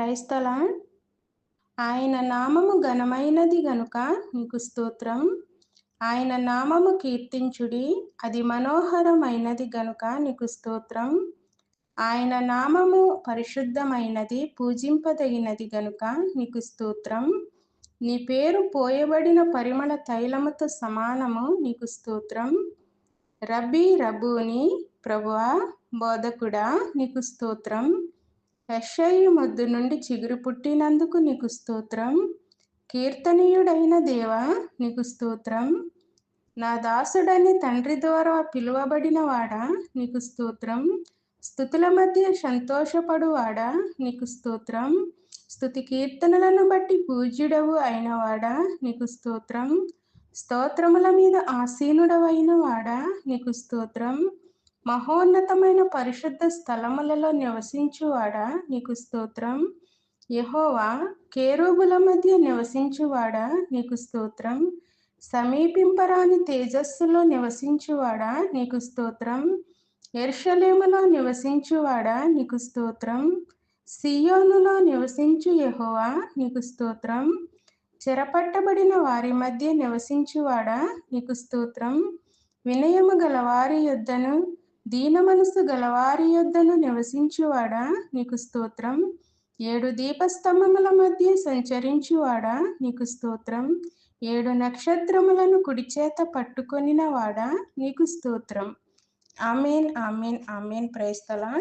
క్రైస్తలా? ఆయన నామము ఘనమైనది గనుక నీకు స్తోత్రం. ఆయన నామము కీర్తించుడి అది మనోహరమైనది గనుక నీకు స్తోత్రం. ఆయన నామము పరిశుద్ధమైనది పూజింపదగినది గనుక నీకు స్తోత్రం. నీ పేరు పోయబడిన పరిమళ తైలముతో సమానము నీకు స్తోత్రం. రబ్బీ రబూని ప్రభువా బోధకుడా నీకు స్తోత్రం. యషయి మొద్దు నుండి చిగురు పుట్టినందుకు నీకు స్తోత్రం. కీర్తనీయుడైన దేవా నీకు స్తోత్రం. నా దాసుడని తండ్రి ద్వారా పిలువబడిన వాడా నీకు స్తోత్రం. స్థుతుల మధ్య సంతోషపడువాడా నీకు స్తోత్రం. స్థుతి కీర్తనలను బట్టి పూజ్యుడవు అయినవాడా నీకు స్తోత్రం. స్తోత్రముల మీద ఆసీనుడవైన వాడా నీకు స్తోత్రం. మహోన్నతమైన పరిశుద్ధ స్థలములలో నివసించువాడా నీకు స్తోత్రం. యహోవా కేరూబుల మధ్య నివసించువాడా నీకు స్తోత్రం. సమీపింపరాని తేజస్సులో నివసించువాడా నీకు స్తోత్రం. ఎర్షలేములో నివసించువాడా నీకు స్తోత్రం. సియోనులో నివసించు యహోవా నీకు స్తోత్రం. చెరపట్టబడిన వారి మధ్య నివసించువాడా నీకు స్తోత్రం. వినయము గల వారి యొద్దను దీన మనసు గలవారి యొద్దను నివసించువాడా? నీకు స్తోత్రం. ఏడు దీపస్తంభముల మధ్య సంచరించువాడా? నీకు స్తోత్రం. ఏడు నక్షత్రములను కుడిచేత పట్టుకొనినవాడా? నీకు స్తోత్రం. Amen amen amen. ప్రైస్తలా